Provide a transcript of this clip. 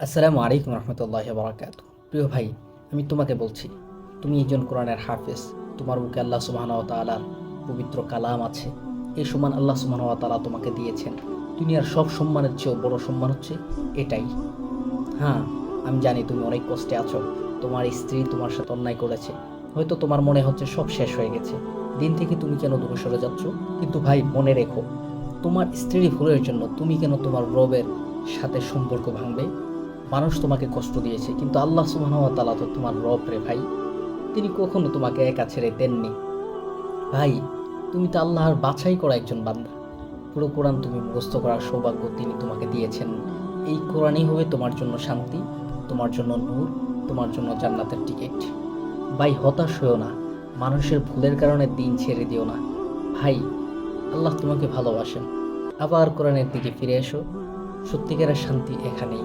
আসসালামু আলাইকুম রহমতুল্লাহ বারাকাত প্রিয় ভাই, আমি তোমাকে বলছি, তুমি একজন কোরআনের হাফেজ, তোমার বুকে আল্লাহ সুবাহন তালার পবিত্র কালাম আছে এই সম্মান আল্লাহ সুবাহন তালা তোমাকে দিয়েছেন। দুনিয়ার সব সম্মানের চেয়েও বড় সম্মান হচ্ছে এটাই। হ্যাঁ আমি জানি তুমি অনেক কষ্টে আছো, তোমার স্ত্রী তোমার সাথে অন্যায় করেছে, হয়তো তোমার মনে হচ্ছে সব শেষ হয়ে গেছে। দিন থেকে তুমি কেন দূরে সরে যাচ্ছ? কিন্তু ভাই, মনে রেখো, তোমার স্ত্রীর ভুলের জন্য তুমি কেন তোমার রবের সাথে সম্পর্ক ভাঙবে? মানুষ তোমাকে কষ্ট দিয়েছে, কিন্তু আল্লাহ ওয়া তো তোমার রব রে ভাই। তিনি কখনো তোমাকে একা ছেড়ে দেননি। ভাই, তুমি তো আল্লাহর বাছাই করা একজন বান্দা। পুরো কোরআন তুমি মুখস্থ করার সৌভাগ্য তিনি তোমাকে দিয়েছেন। এই কোরআনই হবে তোমার জন্য শান্তি, তোমার জন্য নূর, তোমার জন্য জান্নাতের টিকিট। ভাই, হতাশ হয়েও না। মানুষের ভুলের কারণে দিন ছেড়ে দিও না। ভাই, আল্লাহ তোমাকে ভালোবাসেন। আবার কোরআনের দিকে ফিরে এসো। সত্যিকারের শান্তি এখানেই।